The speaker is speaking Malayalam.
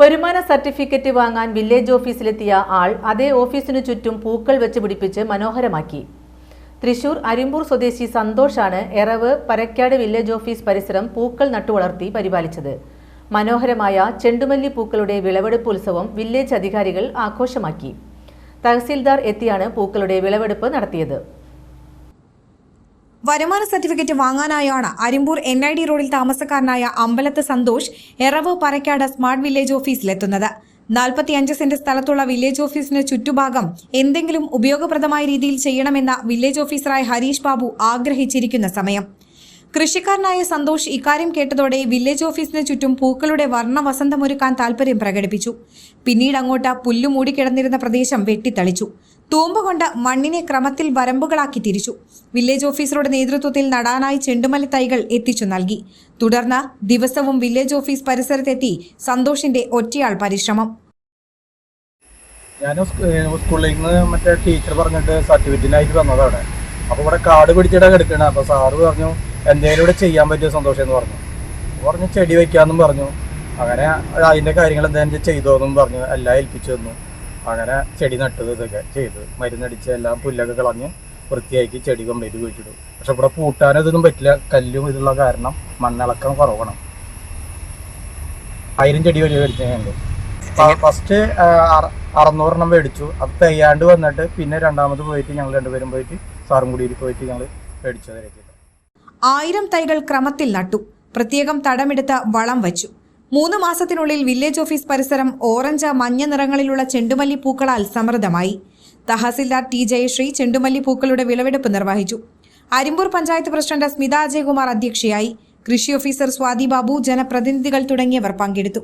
വരുമാന സർട്ടിഫിക്കറ്റ് വാങ്ങാൻ വില്ലേജ് ഓഫീസിലെത്തിയ ആൾ അതേ ഓഫീസിനു ചുറ്റും പൂക്കൾ വെച്ച് പിടിപ്പിച്ച് മനോഹരമാക്കി. തൃശൂർ അരിമ്പൂർ സ്വദേശി സന്തോഷാണ് എറവ് പരക്കാട് വില്ലേജ് ഓഫീസ് പരിസരം പൂക്കൾ നട്ടുവളർത്തി പരിപാലിച്ചത്. മനോഹരമായ ചെണ്ടുമല്ലി പൂക്കളുടെ വിളവെടുപ്പ് ഉത്സവം വില്ലേജ് അധികാരികൾ ആഘോഷമാക്കി. തഹസീൽദാർ എത്തിയാണ് പൂക്കളുടെ വിളവെടുപ്പ് നടത്തിയത്. വരുമാന സർട്ടിഫിക്കറ്റ് വാങ്ങാനായാണ് അരിമ്പൂർ എൻ ഐ ഡി റോഡിൽ താമസക്കാരനായ അമ്പലത്ത് സന്തോഷ് എറവ് പരക്കാട് സ്മാർട്ട് വില്ലേജ് ഓഫീസിലെത്തുന്നത്. നാൽപ്പത്തിയഞ്ച് സെന്റ് സ്ഥലത്തുള്ള വില്ലേജ് ഓഫീസിന് ചുറ്റുഭാഗം എന്തെങ്കിലും ഉപയോഗപ്രദമായ രീതിയിൽ ചെയ്യണമെന്ന വില്ലേജ് ഓഫീസറായ ഹരീഷ് ബാബു ആഗ്രഹിച്ചിരിക്കുന്ന സമയം. കൃഷിക്കാരനായ സന്തോഷ് ഇക്കാര്യം കേട്ടതോടെ വില്ലേജ് ഓഫീസിന് ചുറ്റും പൂക്കളുടെ വർണ വസന്തമൊരുക്കാൻ താല്പര്യം പ്രകടിപ്പിച്ചു. പിന്നീട് അങ്ങോട്ട് പുല്ലു മൂടിക്കിടന്നിരുന്ന പ്രദേശം വെട്ടിത്തളിച്ചു. തൂമ്പ കൊണ്ട് മണ്ണിനെ ക്രമത്തിൽ വരമ്പുകളാക്കി തിരിച്ചു. വില്ലേജ് ഓഫീസറുടെ നേതൃത്വത്തിൽ നടാനായി ചെണ്ടുമല്ലി തൈകൾ എത്തിച്ചു നൽകി. തുടർന്ന് ദിവസവും വില്ലേജ് ഓഫീസ് പരിസരത്തെത്തി സന്തോഷിന്റെ ഒറ്റയാൾ പരിശ്രമം. ഞാൻ സ്കൂളിൽ നിന്ന് മറ്റേ ടീച്ചർ പറഞ്ഞിട്ട് സർട്ടിഫിക്കറ്റിനായിട്ട് വന്നതാണ് അപ്പൊ അപ്പോൾ ഇവിടെ കാട് പിടിച്ചിട്ടാണ് കിടക്കണ. അപ്പോൾ സാറ് പറഞ്ഞു എന്തെങ്കിലും ഇവിടെ ചെയ്യാൻ പറ്റിയ സന്തോഷം എന്ന് പറഞ്ഞു. പറഞ്ഞു ചെടി വെക്കാമെന്നും പറഞ്ഞു. അങ്ങനെ അതിന്റെ കാര്യങ്ങൾ എന്തെങ്കിലും ചെയ്തോന്നും പറഞ്ഞു. എല്ലാം ഏൽപ്പിച്ചു തന്നു. അങ്ങനെ ചെടി നട്ടത് ഇതൊക്കെ ചെയ്തു. മരുന്നടിച്ച് എല്ലാം പുല്ലൊക്കെ കളഞ്ഞ് വൃത്തിയാക്കി ചെടി കംപ്ലീറ്റ് കുഴിച്ചിടും പക്ഷെ ഇവിടെ പൂട്ടാനും ഇതൊന്നും പറ്റില്ല. കല്ലും ഇതുള്ള കാരണം മണ്ണിളക്കം കുറവാണ്. ആയിരം ചെടി വലിയ മേടിച്ചുണ്ട് ഫസ്റ്റ് അറുന്നൂറെണ്ണം മേടിച്ചു. അത് തയ്യാണ്ട് വന്നിട്ട് പിന്നെ രണ്ടാമത് പോയിട്ട് ഞങ്ങൾ രണ്ടുപേരും പോയിട്ട് സാറും കൂടി പോയിട്ട് ഞങ്ങൾ മേടിച്ചതായിരിക്കും ആയിരം തൈകൾ ക്രമത്തിൽ നട്ടു. പ്രത്യേകം തടമെടുത്ത് വളം വച്ചു. മൂന്ന് മാസത്തിനുള്ളിൽ വില്ലേജ് ഓഫീസ് പരിസരം ഓറഞ്ച് മഞ്ഞ നിറങ്ങളിലുള്ള ചെണ്ടുമല്ലി പൂക്കളാൽ സമൃദ്ധമായി. തഹസിൽദാർ ടി ജയശ്രീ ചെണ്ടുമല്ലി പൂക്കളുടെ വിളവെടുപ്പ് നിർവഹിച്ചു. അരിമ്പൂർ പഞ്ചായത്ത് പ്രസിഡന്റ് സ്മിത അജയകുമാർ അധ്യക്ഷയായി. കൃഷി ഓഫീസർ സ്വാതി ബാബു ജനപ്രതിനിധികൾ തുടങ്ങിയവർ പങ്കെടുത്തു.